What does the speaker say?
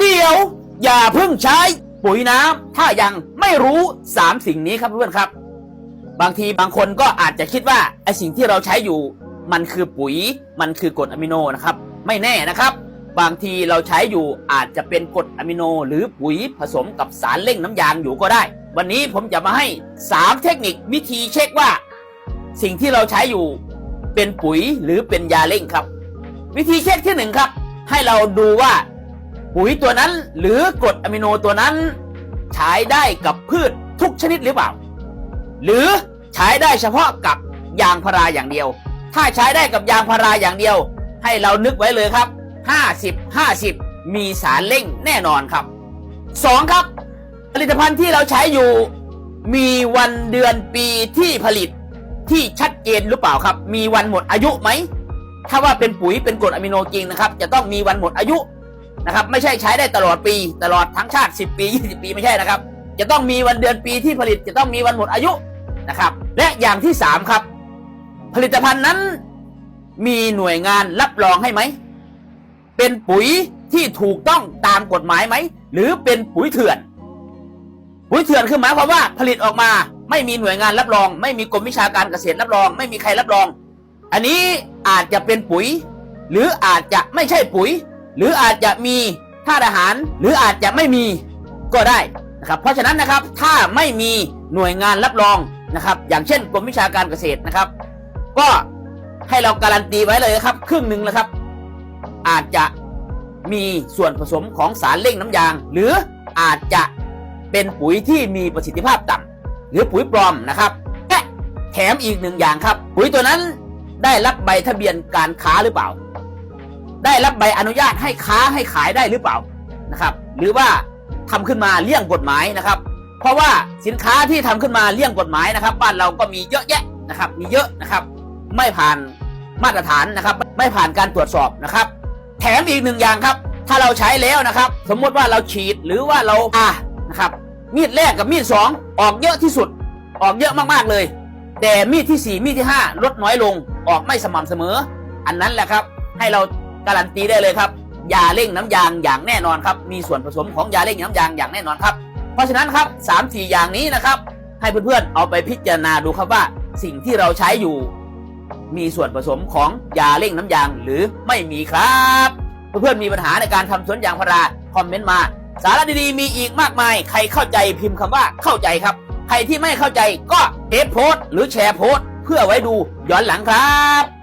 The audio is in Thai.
เดี๋ยวอย่าเพิ่งใช้ปุ๋ยน้ำถ้ายังไม่รู้สามสิ่งนี้ครับเพื่อนครับ บางทีบางคนก็อาจจะคิดว่าไอสิ่งที่เราใช้อยู่ มันคือปุ๋ย มันคือกรดอะมิโนนะครับ ไม่แน่นะครับ บางทีเราใช้อยู่อาจจะเป็นกรดอะมิโน หรือปุ๋ยผสมกับสารเร่งน้ำยางอยู่ก็ได้ วันนี้ผมจะมาให้ 3 เทคนิควิธีเช็คว่า สิ่งที่เราใช้อยู่เป็นปุ๋ยหรือเป็นยาเร่งครับ วิธีเช็คที่หนึ่งครับให้เราดูว่า ปุ๋ยตัวนั้นหรือกรดอะมิโนตัวนั้น ใช้ได้กับพืชทุกชนิดหรือเปล่า หรือใช้ได้เฉพาะกับยางพาราอย่างเดียว ถ้าใช้ได้กับยางพาราอย่างเดียว ให้เรานึกไว้เลยครับ 50 50 มีสารเร่งแน่นอนครับ 2 ครับ ผลิตภัณฑ์ที่เราใช้อยู่ มีวันเดือนปีที่ผลิตที่ชัดเจนหรือเปล่าครับ มีวันหมดอายุไหม ถ้าว่าเป็นปุ๋ยเป็นกรดอะมิโนจริงนะครับ จะต้องมีวันหมดอายุ นะครับ ไม่ใช่ใช้ได้ตลอดปีตลอดทั้งชาติ 10 ปี 20 ปีไม่ใช่นะครับ จะต้องมีวันเดือนปีที่ผลิตจะต้องมีวันหมดอายุนะครับ และอย่างที่สามครับ ผลิตภัณฑ์นั้นมีหน่วยงานรับรองให้ไหม เป็นปุ๋ยที่ถูกต้องตามกฎหมายไหม หรือเป็นปุ๋ยเถื่อน ปุ๋ยเถื่อนคือหมายความว่าผลิตออกมาไม่มีหน่วยงานรับรอง ไม่มีกรมวิชาการเกษตรรับรอง ไม่มีใครรับรอง อันนี้อาจจะเป็นปุ๋ย หรืออาจจะไม่ใช่ปุ๋ย หรืออาจจะมีธาตุอาหาร หรืออาจจะไม่มีก็ได้นะครับเพราะฉะนั้นนะครับถ้าไม่มีหน่วยงานรับรองนะครับ อย่างเช่นกรมวิชาการเกษตรนะครับ ก็ให้เราการันตีไว้เลยนะครับ ครึ่งหนึ่งนะครับ อาจจะมีส่วนผสมของสารเร่งน้ำยาง หรืออาจจะเป็นปุ๋ยที่มีประสิทธิภาพต่ำหรือปุ๋ยปลอมนะครับและแถมอีกหนึ่งอย่างครับ ปุ๋ยตัวนั้นได้รับใบทะเบียนการค้าหรือเปล่า ได้รับใบอนุญาตให้ค้าให้ขายได้หรือเปล่านะครับ หรือว่าทำขึ้นมาเลี่ยงกฎหมายนะครับ เพราะว่าสินค้าที่ทำขึ้นมาเลี่ยงกฎหมายนะครับ บ้านเราก็มีเยอะแยะนะครับ มีเยอะนะครับ ไม่ผ่านมาตรฐานนะครับ ไม่ผ่านการตรวจสอบนะครับ แถมอีกหนึ่งอย่างครับ ถ้าเราใช้แล้วนะครับ สมมติว่าเราฉีดหรือว่าเราอ่านะครับมีดแรกกับมีดสองออกเยอะที่สุด ออกเยอะมากๆเลย แต่มีดที่สี่มีดที่ห้าลดน้อยลงออกไม่สม่ำเสมอ อันนั้นแหละครับ ให้เรา การันตีได้เลยครับยาเร่งน้ำยางอย่างแน่นอนครับมีส่วนผสมของยาเร่งน้ำยางอย่างแน่นอนครับ เพราะฉะนั้นครับสามสี่อย่างนี้นะครับ ให้เพื่อนๆเอาไปพิจารณาดูครับว่าสิ่งที่เราใช้อยู่ มีส่วนผสมของยาเร่งน้ำยางหรือไม่มีครับเพื่อนๆมีปัญหาในการทำสวนยางพาราคอมเมนต์มา สาระดีๆมีอีกมากมาย ใครเข้าใจพิมพ์คำว่าเข้าใจครับ ใครที่ไม่เข้าใจก็เอฟโพสหรือแชร์โพสเพื่อไว้ดูย้อนหลังครับ